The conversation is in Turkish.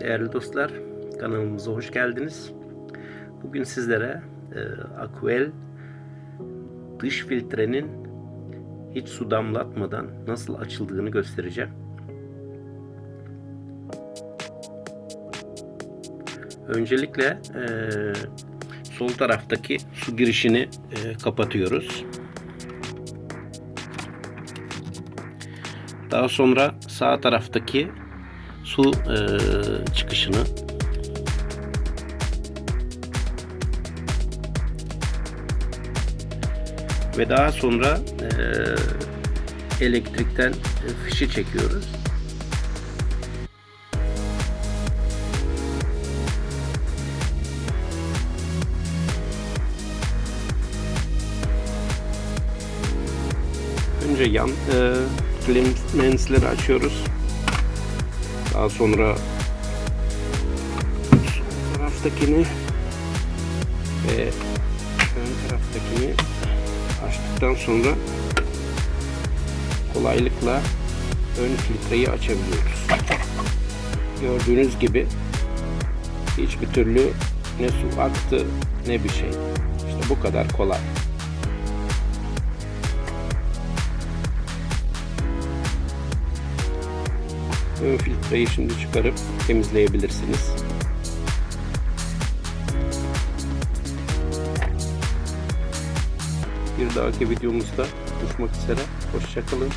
Değerli dostlar, kanalımıza hoş geldiniz. Bugün sizlere e, Aquel dış filtrenin hiç su damlatmadan nasıl açıldığını göstereceğim. Öncelikle e, sol taraftaki su girişini e, kapatıyoruz. Daha sonra sağ taraftaki su e, çıkışını ve daha sonra e, elektrikten e, fişi çekiyoruz. Önce yan e, lensleri açıyoruz. Daha sonra taraftakini ve ön taraftakini açtıktan sonra kolaylıkla ön filtreyi açabiliyoruz. Gördüğünüz gibi hiçbir türlü ne su aktı ne bir şey. İşte bu kadar kolay. Ön filtreyi şimdi çıkarıp temizleyebilirsiniz. Bir dahaki videomuzda buluşmak üzere. Hoşçakalın.